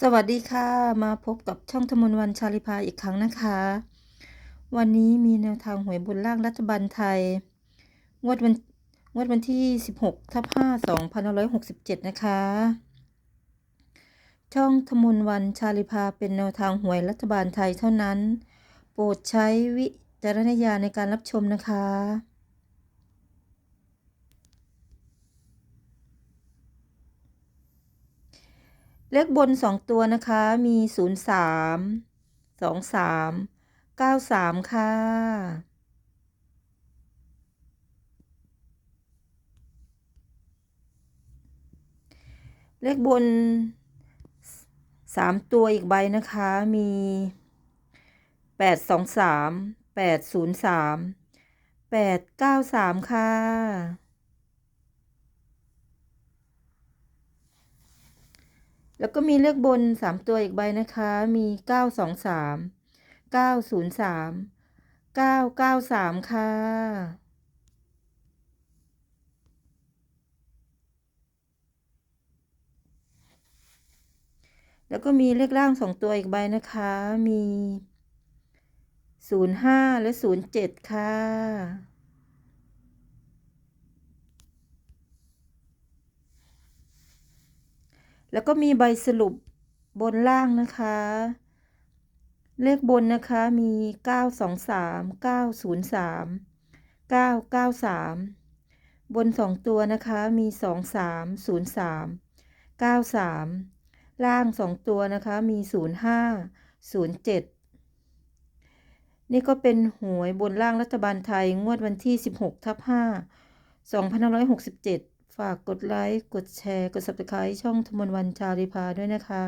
สวัสดีค่ะ มาพบกับช่องธมนวันชาลิพาอีกครั้งนะคะ วันนี้มีแนวทางหวยบนล่างรัฐบาลไทย งวดวันงวดวันที่ 16ทับ5 2567 นะคะ ช่องธมนวันชาลิพาเป็นแนวทางหวยรัฐบาลไทยเท่านั้น โปรดใช้วิจารณญาณในการรับชมนะคะ เลขบน 2 ตัวนะคะ มี 0 3 2 3 9 3 ค่ะ เลขบน 3 ตัวอีกใบนะคะ มี 8 2 3 8 0 3 8 9 3 ค่ะ แล้วก็มีเลขบนสามตัวอีกใบนะคะ มีเก้าสองสามเก้าศูนย์สามเก้าเก้าสามค่ะ แล้วก็มีเลขล่างสองตัวอีกใบนะคะ มีศูนย์ห้าและศูนย์เจ็ดค่ะ แล้วก็มีใบสรุปบนล่างนะคะ เลขบนนะคะมี 923 903 993 บน 2 ตัวนะคะมี 23 03 93 ล่าง 2 ตัวนะคะมี 05 07 นี่ก็เป็นหวยบนล่างรัฐบาลไทยงวดวันที่ 16ทับ5 2567 ฝากกดไลค์ กดแชร์ กด subscribe ช่องธมนวันชาลิพาด้วยนะคะ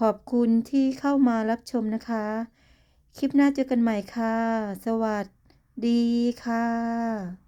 ขอบคุณที่เข้ามารับชมนะคะ คลิปหน้าเจอกันใหม่ค่ะ สวัสดีค่ะ